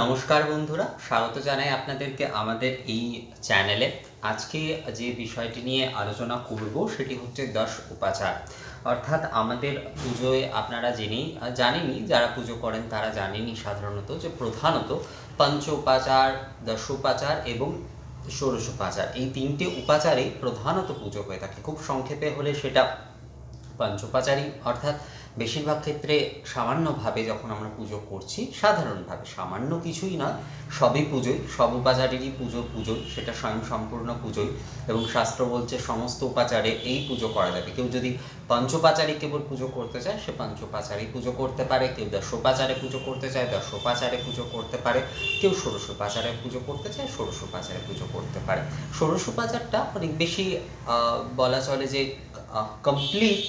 নমস্কার বন্ধুরা, স্বাগত জানাই আপনাদেরকে আমাদের এই চ্যানেলে। আজকে যে বিষয়টি নিয়ে আলোচনা করব সেটি হচ্ছে দশ উপাচার। অর্থাৎ আমাদের পুজোয় আপনারা জেনেই জানেনই, যারা পুজো করেন তারা জানেনই সাধারণত যে প্রধানত পঞ্চ উপাচার, দশ উপাচার এবং ষোড়শ উপাচার। এই তিনটে উপাচারেই প্রধানত পুজো হয়ে থাকে। খুব সংক্ষেপে হলে সেটা পঞ্চোপাচারী অর্থাৎ বেশিরভাগ ক্ষেত্রে সামান্যভাবে যখন আমরা পুজো করছি, সাধারণভাবে, সামান্য কিছুই নয়, সবই পুজোই, সব উপাচারেরই পুজো, পুজোই, সেটা স্বয়ং সম্পূর্ণ পুজোই এবং শাস্ত্র বলছে সমস্ত উপাচারে এই পুজো করা যাবে। কেউ যদি পঞ্চোপাচারী কেবল পুজো করতে চায়, সে পঞ্চোপাচারী পুজো করতে পারে, কেউ দশোপাচারে পুজো করতে চায়, দশোপাচারে পুজো করতে পারে, কেউ ষোড়শোপাচারে পুজো করতে চায়, ষোড়শোপাচারে পুজো করতে পারে। ষোড়শোপাচারটা অনেক বেশি বলা চলে যে কমপ্লিট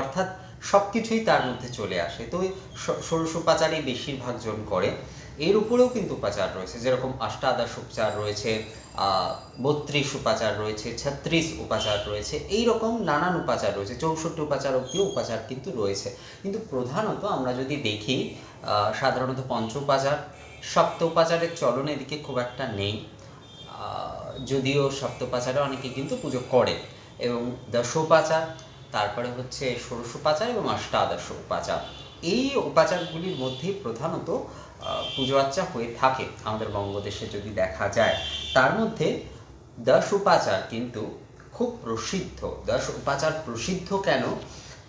অর্থাৎ সব কিছুই তার মধ্যে চলে আসে। তো ষোড়শ উপাচারই বেশিরভাগ জন করে। এর উপরেও কিন্তু উপাচার রয়েছে। যেরকম অষ্টাদশ উপচার রয়েছে বত্রিশ উপাচার রয়েছে, ছত্রিশ উপাচার রয়েছে, এই রকম নানান উপাচার রয়েছে। চৌষট্টি উপাচার অব্দিও উপাচার কিন্তু রয়েছে। কিন্তু প্রধানত আমরা যদি দেখি সাধারণত পঞ্চ উপাচার, সপ্ত উপাচারের চলন এদিকে খুব একটা নেই। যদিও সপ্তপাচারে অনেকে কিন্তু পুজো করে এবং দশোপাচার তারপরে হচ্ছে ষোড়শ উপাচার এবং অষ্টাদশ উপাচার। এই উপাচারগুলির মধ্যে প্রধানত পুজো আর্চা হয়ে থাকে আমাদের বঙ্গদেশে যদি দেখা যায়। তার মধ্যে দশ উপাচার কিন্তু খুব প্রসিদ্ধ। দশ উপাচার প্রসিদ্ধ কেন?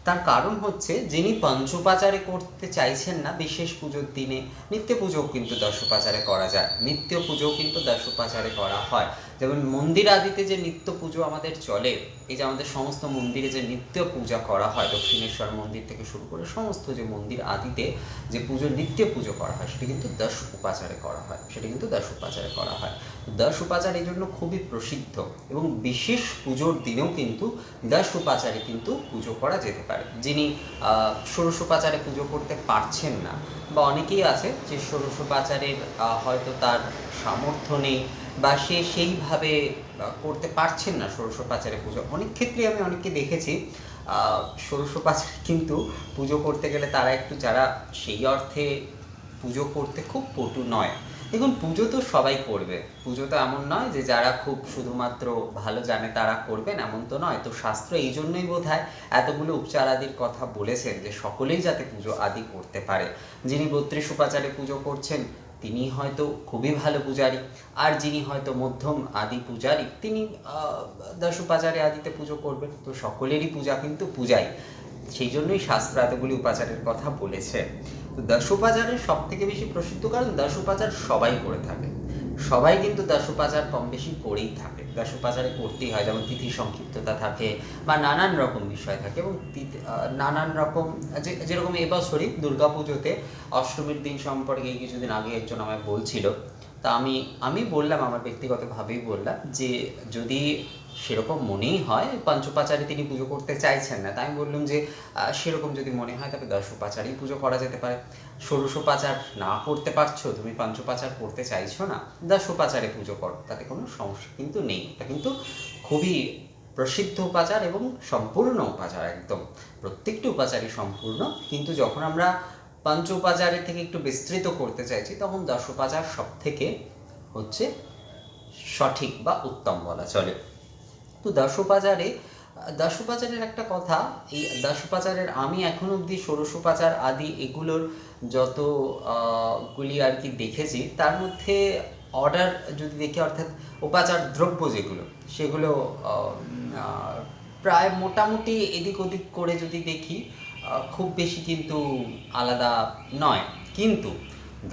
তার কারণ হচ্ছে যিনি পঞ্চোপাচারে করতে চাইছেন না বিশেষ পুজোর দিনে, নিত্য পুজোও কিন্তু দশোপাচারে করা যায়। নিত্য পুজোও কিন্তু দশোপাচারে করা হয়। যেমন মন্দির আদিতে যে নিত্য পুজো আমাদের চলে, এই যে আমাদের সমস্ত মন্দিরে যে নিত্য পূজা করা হয়, দক্ষিণেশ্বর মন্দির থেকে শুরু করে সমস্ত যে মন্দির আদিতে যে পুজো, নিত্য পুজো করা হয়, সেটি কিন্তু দশ উপাচারে করা হয়, সেটা কিন্তু দশ উপাচারে করা হয়। দশ উপাচার এই জন্য খুবই প্রসিদ্ধ এবং বিশেষ পুজোর দিনেও কিন্তু দশ উপাচারে কিন্তু পুজো করা যেতে পারে। যিনি ষোড়শ উপাচারে পুজো করতে পারছেন না, বা অনেকেই আছে যে ষোড়শ উপাচারের হয়তো তার সামর্থ্য নেই বা সে সেইভাবে করতে পারছেন না ষোড়শ পাচারে পুজো। অনেক ক্ষেত্রে আমি অনেককে দেখেছি ষোড়শ পাচার কিন্তু পুজো করতে গেলে তারা একটু যারা সেই অর্থে পুজো করতে খুব পটু নয়। দেখুন, পুজো তো সবাই করবে। পুজো তো এমন নয় যে যারা খুব শুধুমাত্র ভালো জানে তারা করবেন, এমন তো নয়। তো শাস্ত্র এই জন্যই বোধ হয় এতগুলো উপচার আদির কথা বলেছেন যে সকলেই যাতে পুজো আদি করতে পারে। যিনি বত্রিশ উপাচারে পুজো করছেন তিনি হয়তো খুবই ভালো পূজারি। আর যিনি হয়তো মধ্যম আদি পূজারি তিনি আহ, দশ আদিতে পুজো করবেন। তো সকলেরই পূজা কিন্তু পূজাই। সেই জন্যই শাস্ত্র এতগুলি উপাচারের কথা বলেছে। তো দশ উপাচারের সব থেকে বেশি প্রসিদ্ধ কারণ দশ উপাচার সবাই করে থাকে। সবাই কিন্তু দাসুপাচার কম বেশি করেই থাকে। দাসুপাচারে করতেই হয়, যেমন তিথি সংক্ষিপ্ততা থাকে বা নানান রকম বিষয় থাকে এবং নানান রকম, যে, যেরকম এবছরই দুর্গা পুজোতে অষ্টমীর দিন সম্পর্কে কিছুদিন আগে একজন আমায় বলছিল। তা আমি আমি বললাম, আমার ব্যক্তিগতভাবেই বললাম যে যদি সেরকম মনেই হয়, পঞ্চপাচারে তিনি পুজো করতে চাইছেন না। তাই আমি বললাম যে সেরকম যদি মনে হয়, তবে দশোপাচারেই পুজো করা যেতে পারে। ষোড়শোপাচার না করতে পারছ, তুমি পঞ্চপাচার করতে চাইছো না, দশোপাচারে পুজো করো। তাতে কোনো সমস্যা কিন্তু নেই। এটা কিন্তু খুবই প্রসিদ্ধ উপাচার এবং সম্পূর্ণ উপাচার একদম। প্রত্যেকটি উপাচারই সম্পূর্ণ। কিন্তু যখন আমরা পঞ্চ উপাচারের থেকে একটু বিস্তৃত করতে চাইছি, তখন দশ উপাচার সব থেকে হচ্ছে সঠিক বা উত্তম বলা চলে। তো দশোপাচারে দশোপাচারের একটা কথা, এই দশোপাচারের আমি এখন অবধি ষোড়শোপাচার আদি এগুলোর যত গুলি আর কি দেখেছি, তার মধ্যে অর্ডার যদি দেখি, অর্থাৎ উপাচার দ্রব্য যেগুলো, সেগুলো প্রায় মোটামুটি এদিক ওদিক করে যদি দেখি খুব বেশি কিন্তু আলাদা নয়। কিন্তু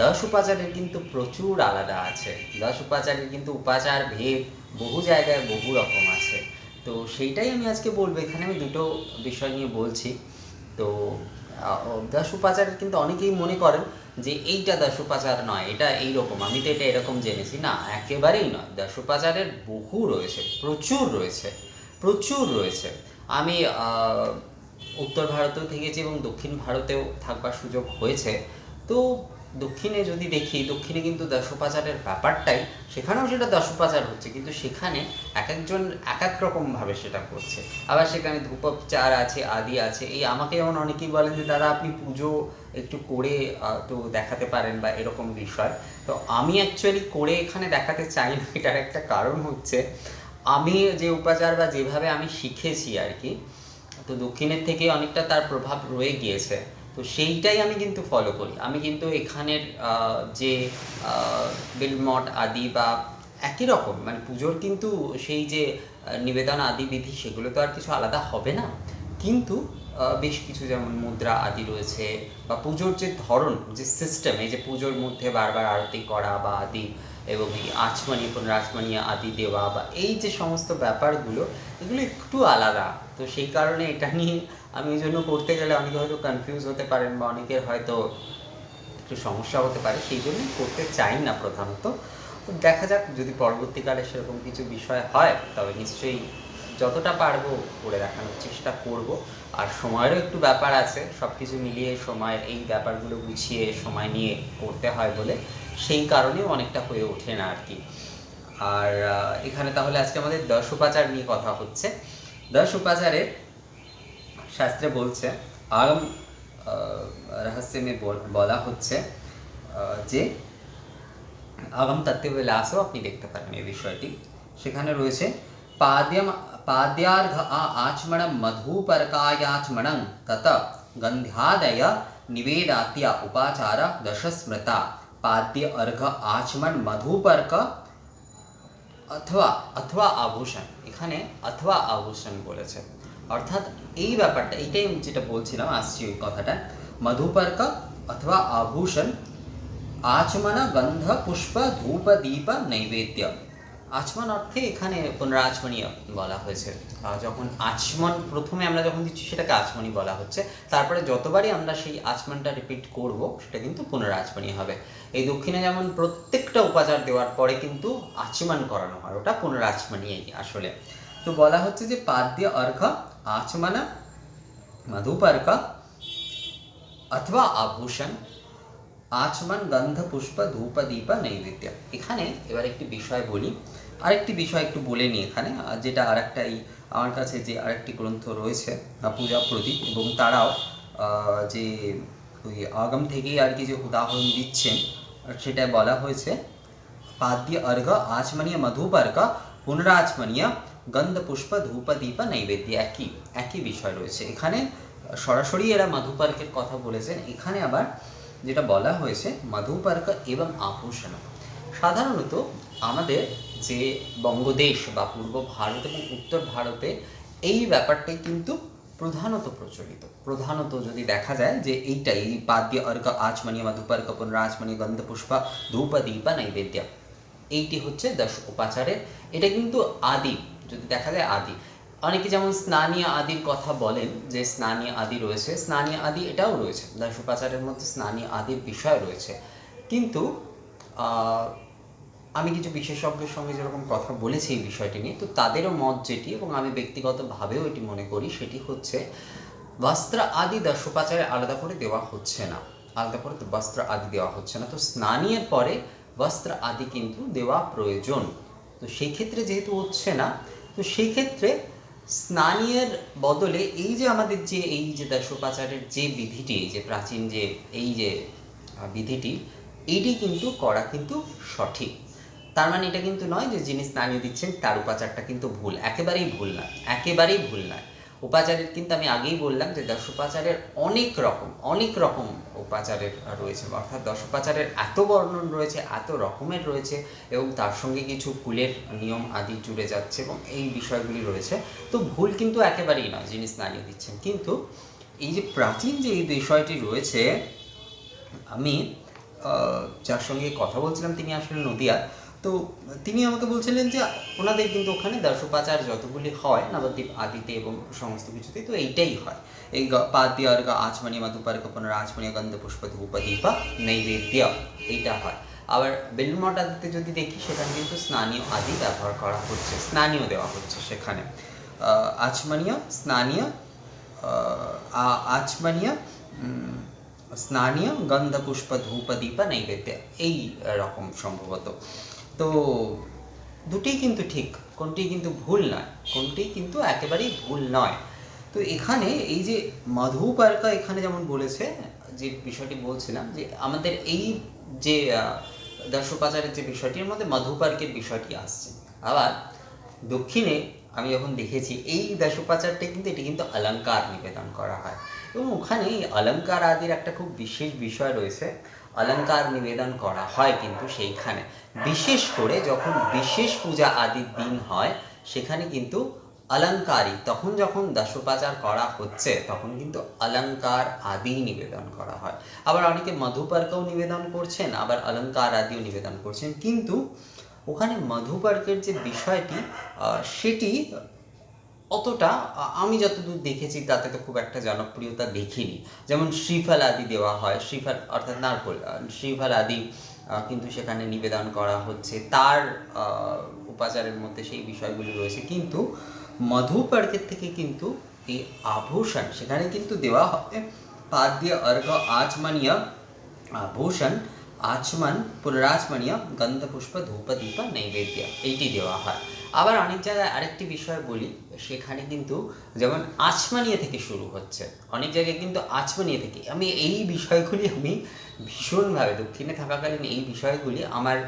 দশ উপাচারের কিন্তু প্রচুর আলাদা আছে। দশ উপাচারের কিন্তু উপাচার, ভেদ বহু জায়গায় বহু রকম আছে। তো সেইটাই আমি আজকে বলব। এখানে আমি দুটো বিষয় নিয়ে বলছি। তো দশ কিন্তু অনেকেই মনে করেন যে এইটা দশ উপাচার নয়, এটা এই রকম আমি তো এটা এরকম জেনেছি। না, একেবারেই নয়। দশ উপাচারের বহু রয়েছে, প্রচুর রয়েছে প্রচুর রয়েছে। আমি উত্তর ভারতেও থেকেছি এবং দক্ষিণ ভারতেও থাকবার সুযোগ হয়েছে। তো দক্ষিণে যদি দেখি, দক্ষিণে কিন্তু দশোপাচারের ব্যাপারটাই, সেখানেও সেটা দশোপাচার হচ্ছে, কিন্তু সেখানে এক একজন এক এক রকমভাবে সেটা করছে। আবার সেখানে ধূপচার আছে, আদি আছে, এই আমাকে যেমন অনেকেই বলেন যে দাদা আপনি পুজো একটু করে তো দেখাতে পারেন বা এরকম বিষয়। তো আমি অ্যাকচুয়ালি করে এখানে দেখাতে চাই না, এটার একটা কারণ হচ্ছে, আমি যে উপাচার বা যেভাবে আমি শিখেছি আর কি, তো দক্ষিণের থেকে অনেকটা তার প্রভাব রয়ে গিয়েছে। তো সেইটাই আমি কিন্তু ফলো করি। আমি কিন্তু এখানের যে আহ, বেলমঠ আদি বা একই রকম মানে পুজোর কিন্তু সেই যে নিবেদন আদি বিধি সেগুলো তো আর কিছু আলাদা হবে না। কিন্তু বেশ কিছু যেমন মুদ্রা আদি রয়েছে বা পুজোর যে ধরন যে সিস্টেম এই যে পুজোর মধ্যে বারবার আরতি করা বা আদি এবং এই আচমানি পুনরাচমানি আদি দেওয়া বা এই যে সমস্ত ব্যাপারগুলো এগুলো একটু আলাদা। তো সেই কারণে এটা নিয়ে আমি এই জন্য করতে গেলে অনেকে হয়তো কনফিউজ হতে পারেন বা অনেকের হয়তো একটু সমস্যা হতে পারে, সেই জন্যই করতে চাই না প্রধানত। দেখা যাক যদি পরবর্তীকালে সেরকম কিছু বিষয় হয়, তবে নিশ্চয়ই যতটা পারব করে দেখানোর চেষ্টা করব। আর সময়েরও একটু ব্যাপার আছে সব কিছু মিলিয়ে সময়ের এই ব্যাপারগুলো গুছিয়ে সময় নিয়ে করতে হয় বলে সেই কারণেও অনেকটা হয়ে ওঠে না আর কি। আর এখানে তাহলে আজকে আমাদের দশ উপাচার নিয়ে কথা হচ্ছে। দশ উপাচারের শাস্ত্রে বলছে আগম আহ, রহস্যে মে বল- বলা হচ্ছে আহ, যে আগম তত্ত্ববিলাসও আপনি দেখতে পারেন এই বিষয়টি। সেখানে রয়েছে পাদ্যম পাদ্যার্ঘ আ আচমণম মধুপরকায়াচমণং তত গন্ধ্যাদয় নিবেদাত্য উপাচার দশস্মৃতা। পাদ্য অর্ঘ আচমন মধুপর্ক অথবা অথবা আভূষণ। এখানে অথবা আভূষণ বলেছে। অর্থাৎ এই ব্যাপারটা, এইটাই আমি যেটা বলছিলাম, আসছি ওই কথাটা। মধুপর্ক অথবা আভূষণ, আচমন গন্ধ, পুষ্প, ধূপ, দীপ, নৈবেদ্য। আচমন অর্থে এখানে পুনরাচমনীয় বলা হয়েছে। যখন আচমন প্রথমে আমরা যখন দিচ্ছি সেটাকে আচমনি বলা হচ্ছে, তারপরে যতবারই আমরা সেই আচমনটা রিপিট করব, সেটা কিন্তু পুনরাচমনি হবে। এই দক্ষিণে যেমন প্রত্যেকটা উপাচার দেওয়ার পরে কিন্তু আচমন করানো হয়, ওটা পুনরাচমনিয়াই আসলে। তো বলা হচ্ছে যে পাদ্য অর্ঘ আচমন মধুপর্ক অথবা আভূষণ আচমন, গন্ধ, পুষ্প, ধূপ, দীপ, নৈবেদ্য। এখানে এবার একটি বিষয় বলি। আরেকটি বিষয় একটু বলে নিই এখানে যেটা আরেকটা এই আমার কাছে যে আরেকটি গ্রন্থ রয়েছে পূজা প্রদীপ এবং তারাও যে ওই আগম থেকেই আর কি যে উদাহরণ দিচ্ছেন, আর সেটা বলা হয়েছে, পাদ্য অর্ঘ, আচমনীয় মধুপর্ক পুনরাচমনীয়, গন্ধ, পুষ্প, ধূপ, দীপ, নৈবেদ্য। একই একই বিষয় রয়েছে। এখানে সরাসরি এরা মধুপার্কের কথা বলেছেন। এখানে আবার যেটা বলা হয়েছে মধুপার্ক এবং আভূষণ। সাধারণত আমাদের যে বঙ্গদেশ বা পূর্ব ভারত এবং উত্তর ভারতে এই ব্যাপারটাই কিন্তু প্রধানত প্রচলিত। প্রধানত যদি দেখা যায় যে এইটাই, এই পাদ্য অর্ক আচমনীয় মধুপার্ক, পুনরাচমনীয় গন্ধ পুষ্প ধূপ, দীপ, নৈবেদ্য, এইটি হচ্ছে দশ উপাচারের। এটা কিন্তু আদি, যদি দেখা যায় আদি। অনেকে যেমন স্নানীয় আদির কথা বলেন যে স্নানীয় আদি রয়েছে, স্নানীয় আদি এটাও রয়েছে। দশ উপাচারের মধ্যে স্নানীয় আদির বিষয় রয়েছে। কিন্তু আমি কিছু বিশেষজ্ঞের সঙ্গে যেরকম কথা বলেছি এই বিষয়টি নিয়ে, তো তাদেরও মত যেটি এবং আমি ব্যক্তিগতভাবেও এটি মনে করি, সেটি হচ্ছে বস্ত্র আদি দশোপাচারে আলাদা করে দেওয়া হচ্ছে না। আলাদা করে বস্ত্র আদি দেওয়া হচ্ছে না। তো স্নানীয়ের পরে বস্ত্র আদি কিন্তু দেওয়া প্রয়োজন। তো সেই ক্ষেত্রে যেহেতু হচ্ছে না, তো সেই ক্ষেত্রে স্নানীয়ের বদলে এই যে আমাদের যে, এই যে দশোপাচারের যে বিধিটি যে প্রাচীন যে, এই যে বিধিটি এইটি কিন্তু করা কিন্তু সঠিক। তার মানে এটা কিন্তু নয় যে যিনি স্নানীয় দিচ্ছেন, তার উপাচারটা কিন্তু ভুল। একেবারেই ভুল না, একেবারেই ভুল নয় উপাচারের কিন্তু আমি আগেই বললাম যে দশোপাচারের অনেক রকম অনেক রকম উপাচারের রয়েছে, অর্থাৎ দশোপাচারের এত বর্ণন রয়েছে, এত রকমের রয়েছে এবং তার সঙ্গে কিছু কুলের নিয়ম আদি জুড়ে যাচ্ছে এবং এই বিষয়গুলি রয়েছে। তো ভুল কিন্তু একেবারেই নয়, যিনি স্নানীয় দিচ্ছেন। কিন্তু এই যে প্রাচীন যে এই বিষয়টি রয়েছে, আমি যার সঙ্গে কথা বলছিলাম, তিনি আসলে নদিয়া তো তিনি আমাকে বলছিলেন যে ওনাদের কিন্তু ওখানে দশোপাচার যতগুলি হয়, নবদ্বীপ আদিতে এবং সমস্ত কিছুতে তো এইটাই হয়। এই পাদ্য অর্ঘ আচমনি মধুপার্ক পুনর আচমনি গন্ধ, পুষ্প, ধূপ, দীপা, নৈবেদ্য এইটা হয়। আবার বেলুমঠ আদিতে যদি দেখি, সেখানে কিন্তু স্নানীয় আদি ব্যবহার করা হচ্ছে, স্নানীয় দেওয়া হচ্ছে সেখানে। আচমনীয়, স্নানীয় আচমনীয় স্নানীয় গন্ধ, পুষ্প, ধূপ, দীপ, নৈবেদ্য এই রকম সম্ভবত। তো দুটোই কিন্তু ঠিক কোনটি কিন্তু ভুল নয় কোনটি কিন্তু একেবারেই ভুল নয়। তো এখানে এই যে মধুপার্কা এখানে যেমন বলেছে যে বিষয়টি বলছিলাম যে আমাদের এই যে আহ, দর্শোপাচারের যে বিষয়টির মধ্যে মধুপার্কের বিষয়টি আসছে। আবার দক্ষিণে আমি যখন দেখেছি এই দশোপাচারটা কিন্তু এটি কিন্তু অলঙ্কার নিবেদন করা হয়। এবং ওখানে এই অলংকার আদির একটা খুব বিশেষ বিষয় রয়েছে অলংকার নিবেদন করা হয় কিন্তু সেইখানে। বিশেষ করে যখন বিশেষ পূজা আদির দিন হয়, সেখানে কিন্তু অলঙ্কারই, তখন যখন দশোপাচার করা হচ্ছে, তখন কিন্তু অলঙ্কার আদি নিবেদন করা হয়। আবার অনেকে মধুপার্কও নিবেদন করছেন, আবার অলঙ্কার আদিও নিবেদন করছেন। কিন্তু ওখানে মধুপার্কের যে বিষয়টি সেটি অতটা আমি যতদূর দেখেছি তাতে তো খুব একটা জনপ্রিয়তা দেখিনি। যেমন শ্রীফল আদি দেওয়া হয়, শ্রীফল অর্থাৎ নারকোল শ্রীফল আদি কিন্তু সেখানে নিবেদন করা হচ্ছে। তার উপাচারের মধ্যে সেই বিষয়গুলি রয়েছে। কিন্তু মধুপার্কের থেকে কিন্তু এই আভূষণ, সেখানে কিন্তু দেওয়া হবে পাদ্য অর্ঘ আচমনীয় আভূষণ, আচমন, পুনরাচমনীয় গন্ধপুষ্প ধূপ দীপ নৈবেদ্য, এইটি দেওয়া হয়। আবার অনেক জায়গায় আরেকটি বিষয় বলি, সেখানে কিন্তু যেমন আচমানিয়া থেকে শুরু হচ্ছে, অনেক জায়গায় কিন্তু আচমানিয়া থেকে। আমি এই বিষয়গুলি আমি ভীষণভাবে, দক্ষিণে থাকাকালীন এই বিষয়গুলি আমার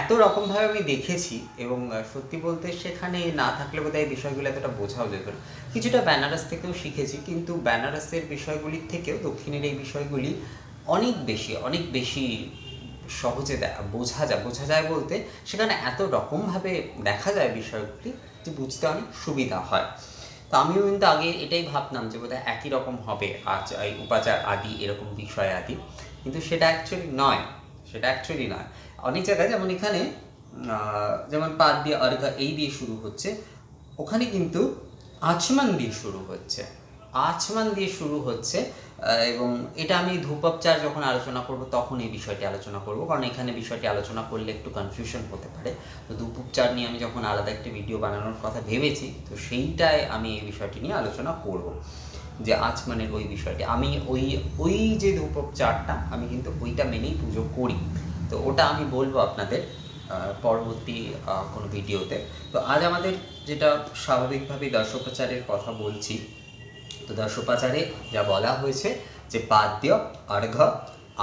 এত রকমভাবে আমি দেখেছি এবং সত্যি বলতে সেখানে না থাকলে বোধহয় এই বিষয়গুলো এতটা বোঝাও যেত না। কিছুটা বেনারস থেকেও শিখেছি, কিন্তু বেনারসের বিষয়গুলির থেকেও দক্ষিণের এই বিষয়গুলি অনেক বেশি অনেক বেশি সহজে বোঝা যায় বোঝা যায় বলতে সেখানে এত রকমভাবে দেখা যায় বিষয়গুলি যে বুঝতে অনেক সুবিধা হয়। তো আমিও কিন্তু আগে এটাই ভাবতাম যে বোধহয় একই রকম হবে এই উপাচার আদি এরকম বিষয় আদি। কিন্তু সেটা অ্যাকচুয়ালি নয়, সেটা অ্যাকচুয়ালি নয়। অনেক জায়গায় যেমন এখানে যেমন পাত দিয়ে অর্ঘা এই দিয়ে শুরু হচ্ছে, ওখানে কিন্তু আচমান দিয়ে শুরু হচ্ছে। আচমান দিয়ে শুরু হচ্ছে এবং এটা আমি ধূপোপচার যখন আলোচনা করব, তখন এই বিষয়টি আলোচনা করব। কারণ এখানে বিষয়টি আলোচনা করলে একটু কনফিউশন হতে পারে। তো ধূপোপচার নিয়ে আমি যখন আলাদা একটি ভিডিও বানানোর কথা ভেবেছি, তো সেইটায় আমি এই বিষয়টি নিয়ে আলোচনা করব। যে আচমানের ওই বিষয়টি। আমি ওই ওই যে ধূপোপচারটা আমি কিন্তু ওইটা মেনেই পুজো করি। তো ওটা আমি বলব আপনাদের পরবর্তী কোনো ভিডিওতে তো। আজ আমাদের যেটা স্বাভাবিকভাবেই দর্শোপচারের কথা বলছি তো দর্শোপাচারে যা বলা হয়েছে যে পাদ্য অর্ঘ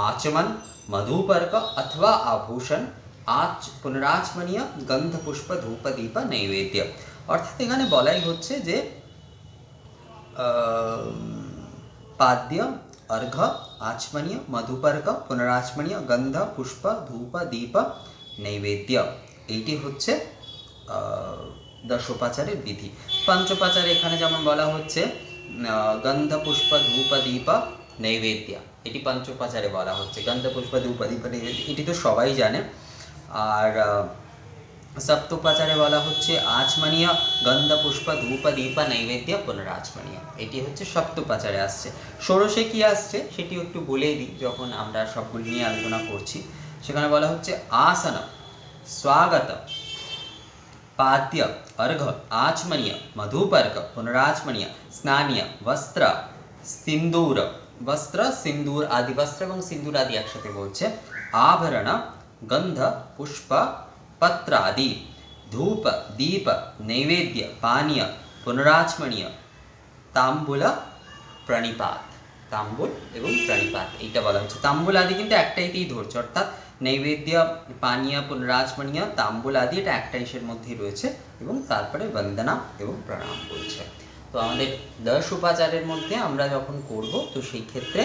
আচমন, মধুপর্ক অথবা আভূষণ, আচ, পুনরাচমনীয় গন্ধ পুষ্প ধূপ দীপ নৈবেদ্য। অর্থাৎ এখানে বলাই হচ্ছে যে পাদ্য অর্ঘ আচমনীয়, মধুপর্ক, পুনরাচমনীয় গন্ধ পুষ্প ধূপ দীপ নৈবেদ্য। এইটি হচ্ছে দশোপাচারের বিধি। পঞ্চোপাচারে এখানে যেমন বলা হচ্ছে আহ, গন্ধ পুষ্প ধূপ দীপ নৈবেদ্য এটি পঞ্চোপাচারে বলা হচ্ছে গন্ধ পুষ্প ধূপ দীপ নৈবেদ্য এটি তো সবাই জানে আর সপ্তোপাচারে বলা হচ্ছে আচমনীয় গন্ধ পুষ্প ধূপ দীপ নৈবেদ্য পুনরাচমনীয় এটি হচ্ছে সপ্তোপাচারে আসছে ষোড়শে কি আসছে সেটিও একটু বলেই দিই যখন আমরা সবগুলি নিয়ে আলোচনা করছি সেখানে বলা হচ্ছে আসন স্বাগত पाद्य अर्घ आचमनीय मधुपर्क पुनराचमनीय स्नानीय वस्त्र সিন্দুর বস্ত্র সিন্দুর আদি বস্ত্র এবং সিন্দুর আদি একসাথে বলছে আভরণ গন্ধ পুষ্প পত্র আদি ধূপ দীপ নৈবেদ্য পানীয় পুনরাচমনীয় তাম্বুল প্রণিপাত তাম্বুল এবং প্রণিপাত এইটা বলা হচ্ছে তাম্বুল আদি কিন্তু একটাইতেই ধরছে অর্থাৎ নৈবেদ্য, পানীয় পুনরাচমনীয় তাম্বুল আদি এটা একটা ইসের মধ্যেই রয়েছে এবং তারপরে বন্দনা এবং প্রণাম বলছে। তো আমাদের দশ উপাচারের মধ্যে আমরা যখন করব, তো সেই ক্ষেত্রে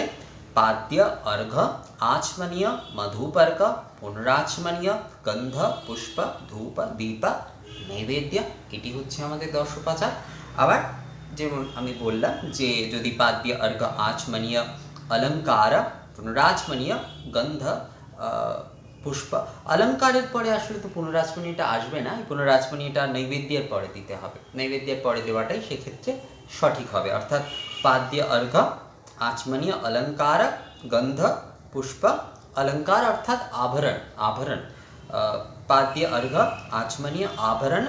পাদ্য অর্ঘ আচমনীয় মধুপর্ক পুনরাচমনীয়, গন্ধ, পুষ্প, ধূপ, দীপ, নৈবেদ্য, এটি হচ্ছে আমাদের দশ উপাচার। আবার যেমন আমি বললাম যে যদি পাদ্য অর্ঘ আচমনীয়, অলঙ্কার, পুনরাচমনীয়, গন্ধ পুষ্প। অলঙ্কারের পরে আসলে তো পুনরাচমণীটা আসবে না, এই পুনরাচমণীটা নৈবেদ্যের পরে দিতে হবে। নৈবেদ্যের পরে দেওয়াটাই সেক্ষেত্রে সঠিক হবে। অর্থাৎ পাদ্য অর্ঘ আচমনীয় অলঙ্কার, গন্ধ, পুষ্প, অলঙ্কার অর্থাৎ আভরণ আভরণ। পাদ্য অর্ঘ আচমনীয় আভরণ,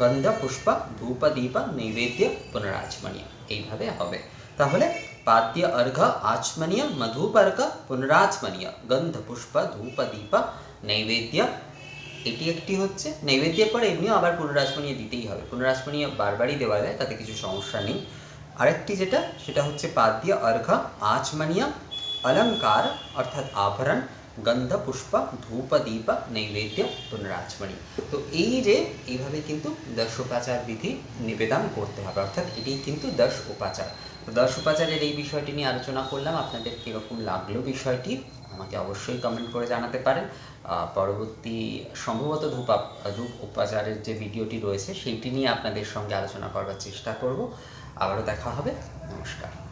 গন্ধ, পুষ্প ধূপ দীপ নৈবেদ্য পুনরাচমনীয় এইভাবে হবে। তাহলে পাদ্য অর্ঘ আচমনীয় মধুপর্ক পুনরাচমনীয় গন্ধ পুষ্প ধূপ দীপ নৈবেদ্য এটি একটি হচ্ছে নৈবেদ্যের পরে এমনিও আবার পুনরাচমনীয় দিতেই হবে। পুনরাচমনীয় বারবারই দেওয়া যায়, তাতে কিছু সমস্যা নেই। আরেকটি যেটা, সেটা হচ্ছে পাদ্য অর্ঘ আচমনীয়, অলঙ্কার, অর্থাৎ আভরণ। গন্ধ পুষ্প ধূপ দীপ নৈবেদ্য পুনরাচমণি। তো এই যে এইভাবে কিন্তু দশ উপাচার বিধি নিবেদন করতে হবে, অর্থাৎ এটি কিন্তু দশ উপাচার তো দশ উপাচারের এই বিষয়টি নিয়ে আলোচনা করলাম, আপনাদের কীরকম লাগল বিষয়টি আমাকে অবশ্যই কমেন্ট করে জানাতে পারেন। পরবর্তী সম্ভবত ধূপ ধূপ উপাচারের যে ভিডিওটি রয়েছে, সেইটি নিয়ে আপনাদের সঙ্গে আলোচনা করবার চেষ্টা করব। আবারও দেখা হবে, নমস্কার।